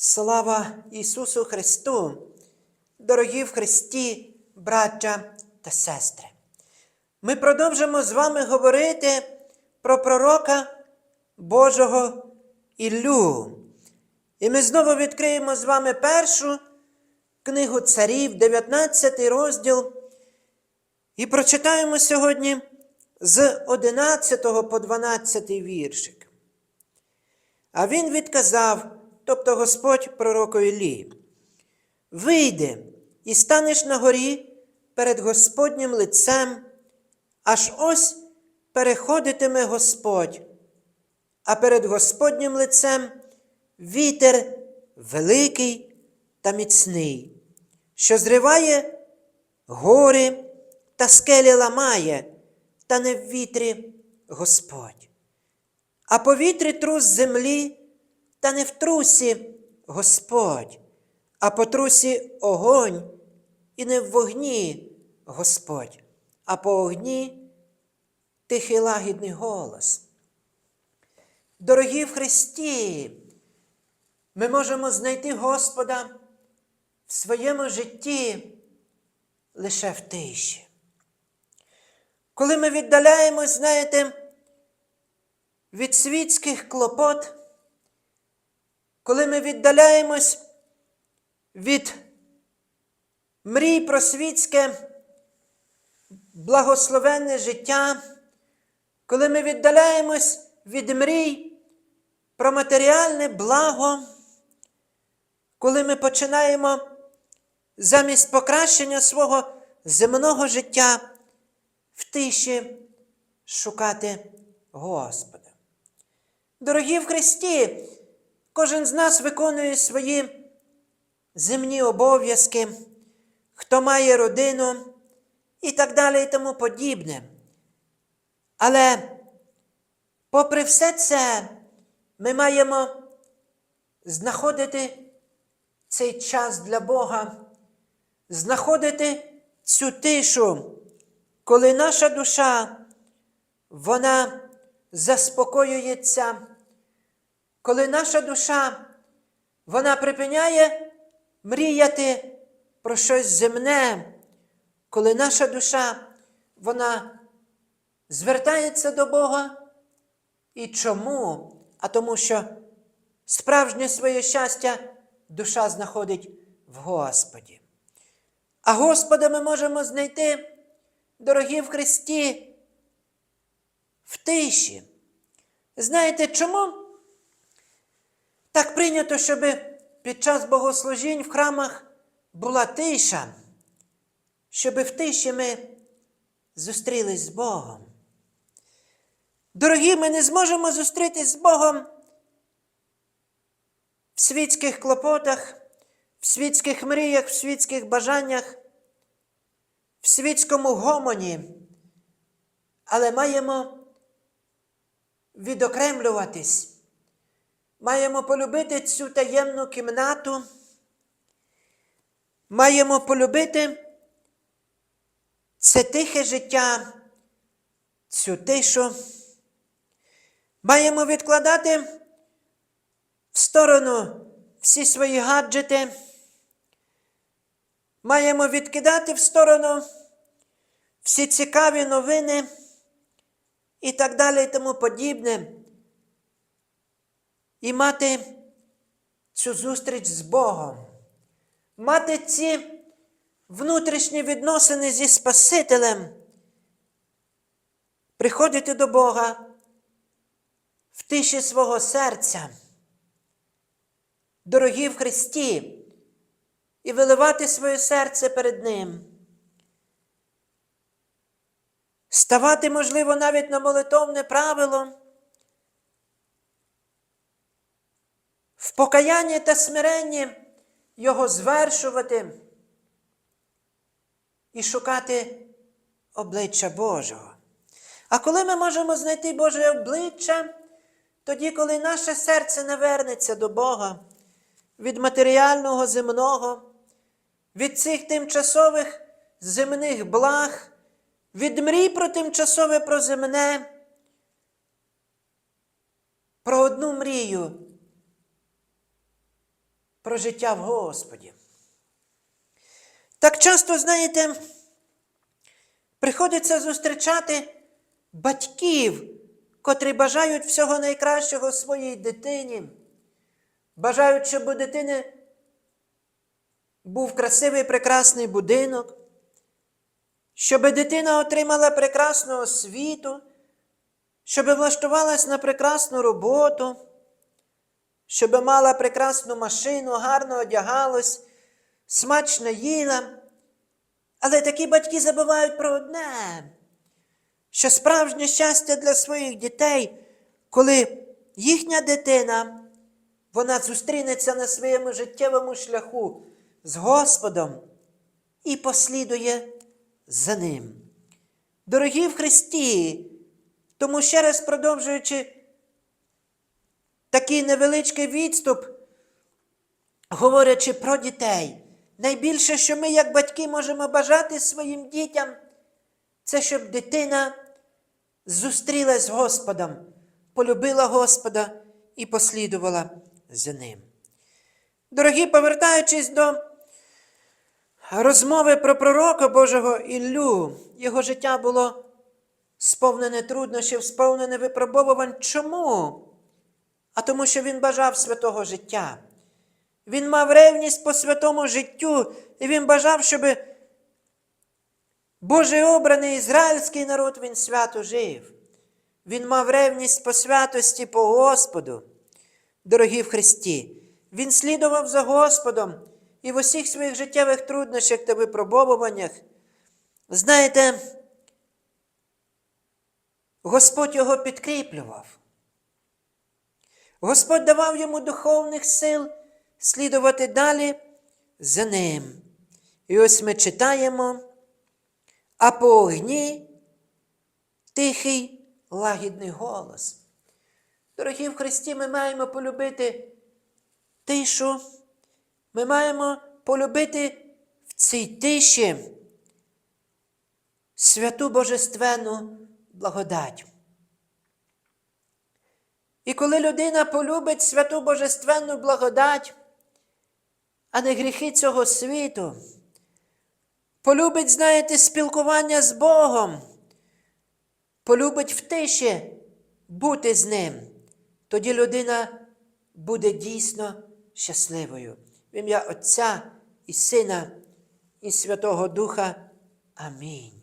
Слава Ісусу Христу! Дорогі в Христі, браття та сестри! Ми продовжимо з вами говорити про пророка Божого Іллю. І ми знову відкриємо з вами першу книгу царів, 19 розділ, і прочитаємо сьогодні з 11 по 12 віршик. А він відказав, тобто Господь пророку Іллі, вийди і станеш на горі перед Господнім лицем, аж ось переходитиме Господь, а перед Господнім лицем вітер великий та міцний, що зриває гори та скелі ламає, та не в вітрі Господь. А повітрі трус землі, та не в трусі Господь, а по трусі огонь, і не в вогні Господь, а по огні тихий лагідний голос. Дорогі в Христі, ми можемо знайти Господа в своєму житті лише в тиші. Коли ми віддаляємось, знаєте, від світських клопот, коли ми віддаляємось від мрій про світське благословенне життя, коли ми віддаляємось від мрій про матеріальне благо, коли ми починаємо замість покращення свого земного життя в тиші шукати Господа. Дорогі в Христі, кожен з нас виконує свої земні обов'язки, хто має родину і так далі і тому подібне. Але, попри все це, ми маємо знаходити цей час для Бога, знаходити цю тишу, коли наша душа, вона заспокоюється, коли наша душа, вона припиняє мріяти про щось земне, коли наша душа, вона звертається до Бога. І чому? А тому, що справжнє своє щастя душа знаходить в Господі. А Господа ми можемо знайти, дорогі в Христі, в тиші. Знаєте чому? Так прийнято, щоб під час богослужінь в храмах була тиша, щоб в тиші ми зустрілись з Богом. Дорогі, ми не зможемо зустрітись з Богом в світських клопотах, в світських мріях, в світських бажаннях, в світському гомоні, але маємо відокремлюватись, маємо полюбити цю таємну кімнату, маємо полюбити це тихе життя, цю тишу. Маємо відкладати в сторону всі свої гаджети. Маємо відкидати в сторону всі цікаві новини і так далі і тому подібне. І мати цю зустріч з Богом, мати ці внутрішні відносини зі Спасителем, приходити до Бога в тиші свого серця, дорогі в Христі, і виливати своє серце перед Ним. Ставати, можливо, навіть на молитовне правило, в покаянні та смиренні Його звершувати і шукати обличчя Божого. А коли ми можемо знайти Боже обличчя, тоді, коли наше серце не вернеться до Бога від матеріального земного, від цих тимчасових земних благ, від мрій про тимчасове про земне, про одну мрію про життя в Господі. Так часто, знаєте, приходиться зустрічати батьків, котрі бажають всього найкращого своїй дитині, бажають, щоб у дитини був красивий прекрасний будинок, щоб дитина отримала прекрасну освіту, щоб влаштувалась на прекрасну роботу, щоб мала прекрасну машину, гарно одягалась, смачно їла. Але такі батьки забувають про одне, що справжнє щастя для своїх дітей, коли їхня дитина, вона зустрінеться на своєму життєвому шляху з Господом і послідує за ним. Дорогі в Христі, тому ще раз продовжуючи такий невеличкий відступ, говорячи про дітей, найбільше, що ми, як батьки, можемо бажати своїм дітям, це щоб дитина зустрілась з Господом, полюбила Господа і послідувала за ним. Дорогі, повертаючись до розмови про пророка Божого Іллю, його життя було сповнене труднощів, сповнене випробовувань. Чому? А тому, що він бажав святого життя. Він мав ревність по святому життю, і він бажав, щоб Божий обраний ізраїльський народ він свято жив. Він мав ревність по святості по Господу, дорогі в Христі. Він слідував за Господом і в усіх своїх життєвих труднощах та випробовуваннях. Знаєте, Господь його підкріплював. Господь давав йому духовних сил слідувати далі за ним. І ось ми читаємо, а по огні тихий лагідний голос. Дорогі в Христі, ми маємо полюбити тишу, ми маємо полюбити в цій тиші святу Божественну благодать. І коли людина полюбить святу Божественну благодать, а не гріхи цього світу, полюбить, знаєте, спілкування з Богом, полюбить в тиші бути з Ним, тоді людина буде дійсно щасливою. В ім'я Отця і Сина, і Святого Духа. Амінь.